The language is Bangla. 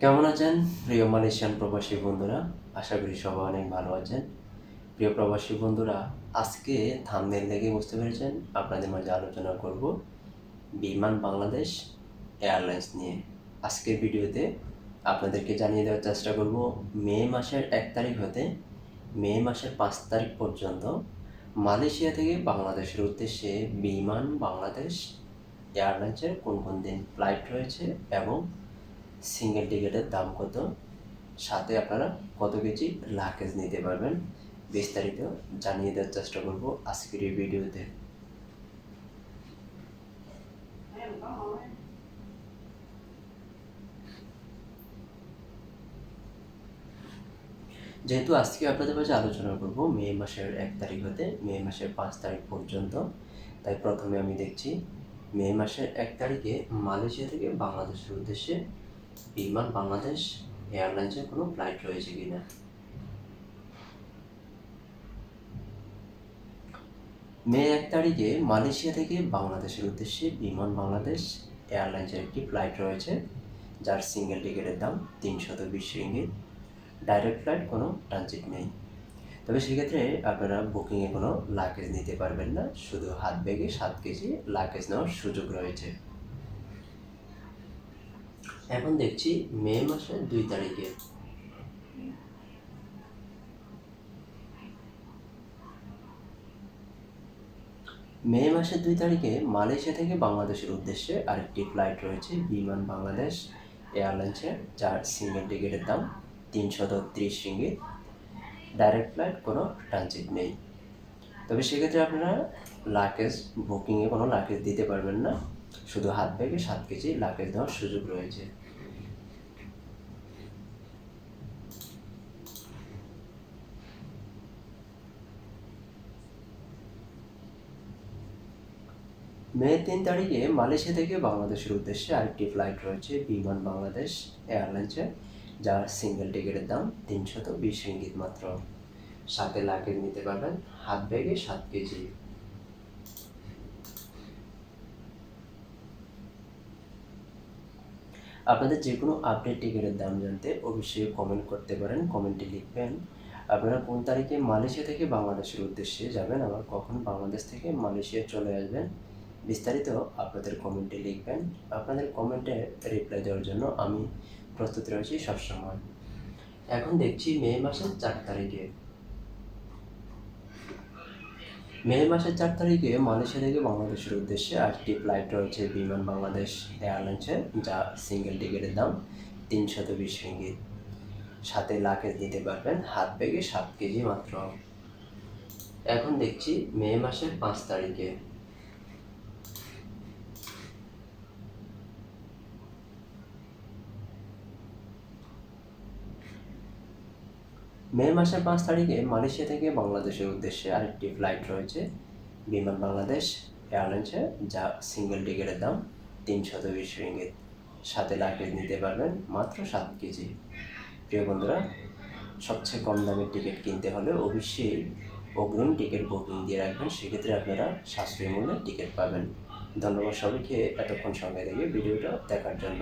কেমন আছেন? প্রিয় মালয়েশিয়ান প্রবাসী বন্ধুরা, আশা করি সবাই অনেক ভালো আছেন। প্রিয় প্রবাসী বন্ধুরা, আজকে থামনেল দেখে বুঝতে পেরেছেন, আপনাদের মাঝে আলোচনা করব বিমান বাংলাদেশ এয়ারলাইন্স নিয়ে। আজকের ভিডিওতে আপনাদেরকে জানিয়ে দেওয়ার চেষ্টা করব, মে মাসের এক তারিখ হতে মে মাসের পাঁচ তারিখ পর্যন্ত মালয়েশিয়া থেকে বাংলাদেশের উদ্দেশ্যে বিমান বাংলাদেশ এয়ারলাইন্সের কোন কোন দিন ফ্লাইট রয়েছে এবং সিঙ্গেল টিকিটের দাম কত? সাথে আপনারা কত কেজি লাকেজ নিতে পারবেন? বিস্তারিত জানিয়ে দেওয়ার চেষ্টা করব আজকের এই ভিডিওতে। যেহেতু আজকে আপনাদের কাছে আলোচনা করব, মে মাসের এক তারিখ হতে মে মাসের পাঁচ তারিখ পর্যন্ত। তাই প্রথমে আমি দেখছি, মে মাসের এক তারিখে মালয়েশিয়া থেকে বাংলাদেশের উদ্দেশ্যে বিমান বাংলাদেশ এয়ারলাইন্সের কোনো ফ্লাইট রয়েছে কিনা? মে এক তারিখে মালয়েশিয়া থেকে বাংলাদেশের উদ্দেশ্যে বিমান বাংলাদেশ এয়ারলাইন্সের একটি ফ্লাইট রয়েছে, যার সিঙ্গেল টিকিটের দাম তিনশত বিশ রিঙ্গিত। ডাইরেক্ট ফ্লাইট কোনো ট্রানজিট নেই। তবে সেক্ষেত্রে আপনারা বুকিংয়ে কোনো লাগেজ নিতে পারবেন না, শুধু হাত ব্যাগে সাত কেজি লাগেজ নেওয়ার সুযোগ রয়েছে। এখন দেখছি মে মাসের দুই তারিখে। মে মাসের দুই তারিখে মালয়েশিয়া থেকে বাংলাদেশের উদ্দেশ্যে আরেকটি ফ্লাইট রয়েছে বিমান বাংলাদেশ এয়ারলাইন্সের, যার সিঙ্গেল টিকিটের দাম তিনশত ত্রিশ রিঙ্গিত। ডাইরেক্ট ফ্লাইট কোনো ট্রানজিট নেই। তবে সেক্ষেত্রে আপনারা লাকেজ বুকিংয়ে কোনো লাকেজ দিতে পারবেন না। শুধু হাত ব্যাগে সাত কেজি লাকেজ দেওয়ার সুযোগ রয়েছে। মে তিন তারিখে মালয়েশিয়া থেকে বাংলাদেশের উদ্দেশ্যে আরেকটি ফ্লাইট রয়েছে বিমান বাংলাদেশ এয়ারলাইন্সের যার সিঙ্গেল টিকিটের দাম তিনশত বিশ রিঙ্গিত মাত্র। সাথে লাগেজ নিতে পারবেন হাত ব্যাগে সাত কেজি। আপনাদের যে কোনো আপডেট টিকিটের দাম জানতে অবশ্যই কমেন্ট করতে পারেন কমেন্টে লিখবেন। আপনারা কোন তারিখে মালয়েশিয়া থেকে বাংলাদেশের উদ্দেশ্যে যাবেন আবার কখন বাংলাদেশ থেকে মালয়েশিয়া চলে আসবেন, বিস্তারিত আপনাদের কমেন্টে লিখবেন। আপনাদের কমেন্টে রিপ্লাই দেওয়ার জন্য আমি প্রস্তুত রয়েছি সবসময়। এখন দেখছি মে মাসের চার তারিখে। মে মাসের চার তারিখে মালয়েশিয়া থেকে বাংলাদেশের উদ্দেশ্যে আটটি ফ্লাইট রয়েছে বিমান বাংলাদেশ এয়ারলাইন্সের যা সিঙ্গেল টিকিটের দাম তিনশত বিশ রিঙ্গিত সাথে লাখে নিতে পারবেন হাত ব্যাগে সাত কেজি মাত্র। এখন দেখছি মে মাসের পাঁচ তারিখে। মে মাসের পাঁচ তারিখে মালয়েশিয়া থেকে বাংলাদেশের উদ্দেশ্যে আরেকটি ফ্লাইট রয়েছে। বিমান বাংলাদেশ এয়ারলাইন্সে, যা সিঙ্গেল টিকিটের দাম তিনশত বিশ রিঙ্গিত। সাথে লাগেজ নিতে পারবেন মাত্র সাত কেজি। প্রিয় বন্ধুরা, সবচেয়ে কম দামের টিকিট কিনতে হলে অবশ্যই অগ্রিম টিকিট বুকিং দিয়ে রাখবেন। সেক্ষেত্রে আপনারা সাশ্রয়ী মূল্যে টিকিট পাবেন। ধন্যবাদ সবাইকে। এতক্ষণ সঙ্গে থেকে ভিডিওটা দেখার জন্য।